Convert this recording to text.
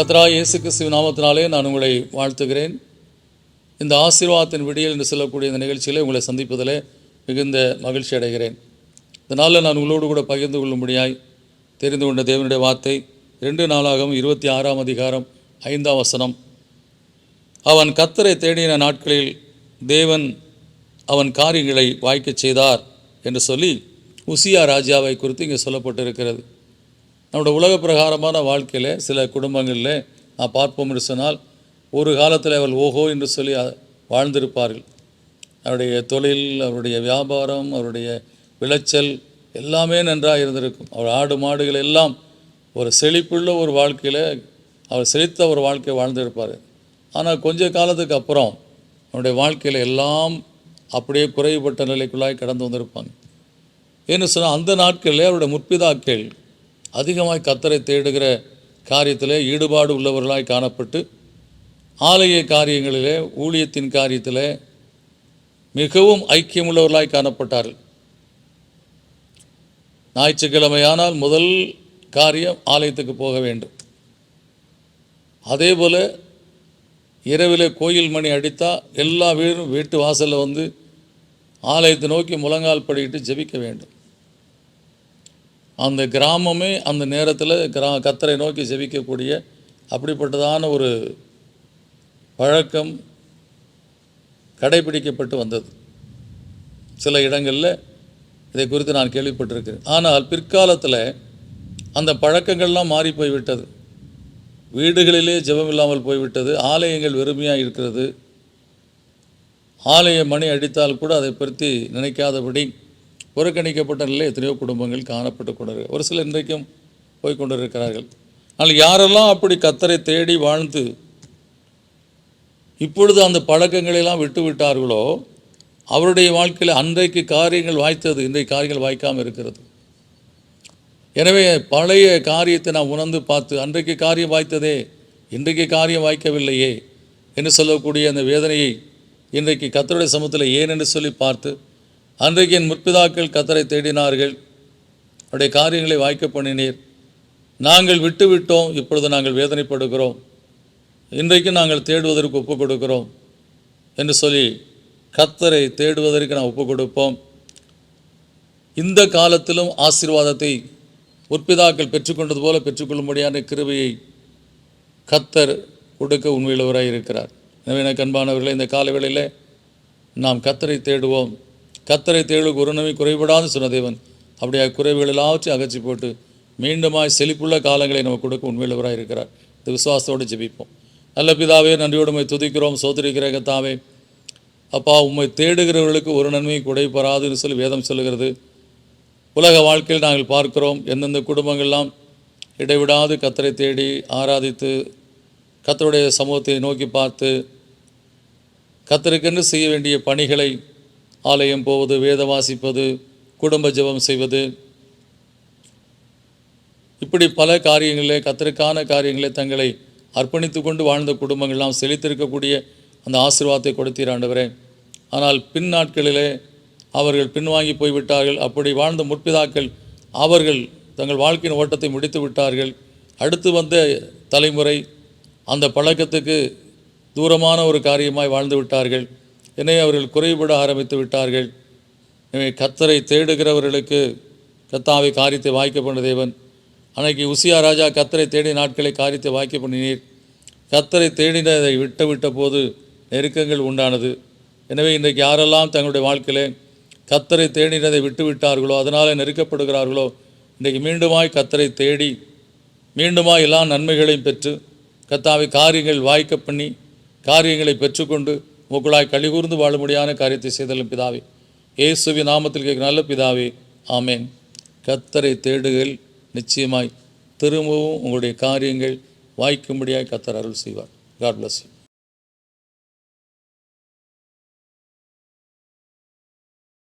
கத்ரா இயேசு கிறிஸ்துவ நாமத்தினாலே நான் உங்களை வாழ்த்துகிறேன். இந்த ஆசீர்வாதத்தின் விடியல் என்று சொல்லக்கூடிய இந்த நிகழ்ச்சியில் உங்களை சந்திப்பதில் மிகுந்த மகிழ்ச்சி அடைகிறேன். இதனால் நான் உங்களோடு கூட பகிர்ந்து கொள்ளும்படியாய் தெரிந்து கொண்ட தேவனுடைய வார்த்தை ரெண்டு நாளாகவும் இருபத்தி ஆறாம் அதிகாரம் ஐந்தாம் வசனம். அவன் கத்தரை தேடின நாட்களில் தேவன் அவன் காரியங்களை வாய்க்கச் செய்தார் என்று சொல்லி உசியா ராஜாவை குறித்து இங்கே சொல்லப்பட்டிருக்கிறது. நம்முடைய உலக பிரகாரமான வாழ்க்கையில் சில குடும்பங்களில் நான் பார்ப்போம் என்று சொன்னால் ஒரு காலத்தில் அவள் ஓஹோ என்று சொல்லி வாழ்ந்திருப்பார்கள். அவருடைய தொழில் அவருடைய வியாபாரம் அவருடைய விளைச்சல் எல்லாமே நன்றாக இருந்திருக்கும். அவர் ஆடு மாடுகள் எல்லாம் ஒரு செழிப்புள்ள ஒரு வாழ்க்கையில் அவர் செழித்த ஒரு வாழ்க்கை வாழ்ந்திருப்பார். ஆனால் கொஞ்ச காலத்துக்கு அப்புறம் அவருடைய வாழ்க்கையில் எல்லாம் அப்படியே குறைவுபட்ட நிலைக்குள்ளாய் கடந்து வந்திருப்பாங்க. ஏன்னு சொன்னால் அந்த நாட்களில் அவருடைய முற்பிதாக்கள் அதிகமாய் கத்தரை தேடுகிற காரியத்திலே ஈடுபாடு உள்ளவர்களாய் காணப்பட்டு ஆலய காரியங்களிலே ஊழியத்தின் காரியத்திலே மிகவும் ஐக்கியமுள்ளவர்களாய் காணப்பட்டார்கள். ஞாயிற்றுக்கிழமையானால் முதல் காரியம் ஆலயத்துக்கு போக வேண்டும். அதே போல் இரவில் கோயில் மணி அடித்தால் எல்லா வீடும் வீட்டு வாசலில் வந்து ஆலயத்தை நோக்கி முழங்கால் படிக்கிட்டு ஜெபிக்க வேண்டும். அந்த கிராமமே அந்த நேரத்தில் கிரா கத்தரை நோக்கி ஜெபிக்கக்கூடிய அப்படிப்பட்டதான ஒரு பழக்கம் கடைபிடிக்கப்பட்டு வந்தது. சில இடங்களில் இதை குறித்து நான் கேள்விப்பட்டிருக்கிறேன். ஆனால் பிற்காலத்தில் அந்த பழக்கங்கள்லாம் மாறி போய்விட்டது. வீடுகளிலே ஜெபம் இல்லாமல் போய்விட்டது. ஆலயங்கள் வெறுமையாக இருக்கிறது. ஆலய மணி அடித்தால் கூட அதை பற்றி நினைக்காதபடி புறக்கணிக்கப்பட்ட நிலையில் எத்தனையோ குடும்பங்கள் காணப்பட்டு கொண்டிருக்க ஒரு சிலர் இன்றைக்கும் போய் கொண்டிருக்கிறார்கள். ஆனால் யாரெல்லாம் அப்படி கத்தரை தேடி வாழ்ந்து இப்பொழுது அந்த பழக்கங்களெல்லாம் விட்டு விட்டார்களோ அவருடைய வாழ்க்கையில் அன்றைக்கு காரியங்கள் வாய்த்தது இன்றைக்கு காரியங்கள் வாய்க்காமல் இருக்கிறது. எனவே பழைய காரியத்தை நான் உணர்ந்து பார்த்து அன்றைக்கு காரியம் வாய்த்ததே இன்றைக்கு காரியம் வாய்க்கவில்லையே என்று சொல்லக்கூடிய அந்த வேதனையை இன்றைக்கு கத்தருடைய சமூகத்தில் ஏன் என்று சொல்லி பார்த்து அன்றைக்கு என் முற்பிதாக்கள் கத்தரை தேடினார்கள். அவருடைய காரியங்களை வாய்க்க பண்ணினீர். நாங்கள் விட்டு விட்டோம் இப்பொழுது நாங்கள் வேதனைப்படுகிறோம். இன்றைக்கு நாங்கள் தேடுவதற்கு ஒப்புக் கொடுக்கிறோம் என்று சொல்லி கத்தரை தேடுவதற்கு நான் ஒப்புக் கொடுப்போம் இந்த காலத்திலும் ஆசீர்வாதத்தை முற்பிதாக்கள் பெற்றுக்கொண்டது போல பெற்றுக்கொள்ளும்படியான கிருவையை கத்தர் கொடுக்க உண்மையுள்ளவராய் இருக்கிறார் எனவே எனக்கு அன்பானவர்களே இந்த காலவேளையில் நாம் கத்தரை தேடுவோம். கத்தரை தேடு ஒரு நன்மை குறைபடாது சொன்ன தேவன் அப்படியே குறைவுகள் எல்லாவற்றையும் அகற்றி போட்டு மீண்டுமாய் செழிப்புள்ள காலங்களை நமக்கு கொடுக்க உண்மையிலவராக இருக்கிறார். இந்த விசுவாசத்தோடு ஜெபிப்போம். நல்ல பிதாவே நன்றியோடுமை துதிக்கிறோம் சோதரிக்கிற கத்தாவே அப்பா உம்மை தேடுகிறவர்களுக்கு ஒரு நன்மை குடைபெறாதுன்னு சொல்லி வேதம் சொல்லுகிறது. உலக வாழ்க்கையில் நாங்கள் பார்க்கிறோம் எந்தெந்த குடும்பங்கள்லாம் இடைவிடாது கத்தரை தேடி ஆராதித்து கத்தருடைய சமூகத்தை நோக்கி பார்த்து கத்தருக்கென்று செய்ய வேண்டிய பணிகளை ஆலயம் போவது வேத வாசிப்பது குடும்ப ஜெபம் செய்வது. இப்படி பல காரியங்களிலே கத்தருக்கான காரியங்களே தங்களை அர்ப்பணித்து கொண்டு வாழ்ந்த குடும்பங்கள்லாம் செழித்திருக்கக்கூடிய அந்த ஆசீர்வாதத்தை கொடுத்தீராண்டவரே ஆனால் பின் நாட்களிலே அவர்கள் பின்வாங்கி போய்விட்டார்கள். அப்படி வாழ்ந்த முற்பிதாக்கள் அவர்கள் தங்கள் வாழ்க்கையின் ஓட்டத்தை முடித்து விட்டார்கள். அடுத்து வந்த தலைமுறை அந்த பழக்கத்துக்கு தூரமான ஒரு காரியமாய் வாழ்ந்து விட்டார்கள். என்னை அவர்கள் குறைபட ஆரம்பித்து விட்டார்கள். எனவே கத்தரை தேடுகிறவர்களுக்கு கத்தாவை காரியத்தை வாய்க்க பண்ண தேவன். அன்னைக்கு உசியா ராஜா கத்தரை தேடிய நாட்களை காரியத்தை வாய்க்க பண்ணினீர். கத்தரை தேடினதை விட்ட விட்ட போது நெருக்கங்கள் உண்டானது. எனவே இன்றைக்கு யாரெல்லாம் தங்களுடைய வாழ்க்கையில் கத்தரை தேடினதை விட்டு விட்டார்களோ அதனால் நெருக்கப்படுகிறார்களோ இன்றைக்கு மீண்டுமாய் கத்தரை தேடி மீண்டுமாய் எல்லா நன்மைகளையும் பெற்று கத்தாவை காரியங்கள் வாய்க்க பண்ணி காரியங்களை பெற்றுக்கொண்டு உங்களுக்குள்ளாய் கழிகூர்ந்து வாழும்படியான காரியத்தை செய்தலும் பிதாவே. இயேசுவி நாமத்தில் கேட்க நல்ல பிதாவே ஆமேன். கத்தரை தேடுகள் நிச்சயமாய் திரும்பவும் உங்களுடைய காரியங்கள் வாய்க்கும்படியாக கத்தர் அருள் செய்வார். God bless you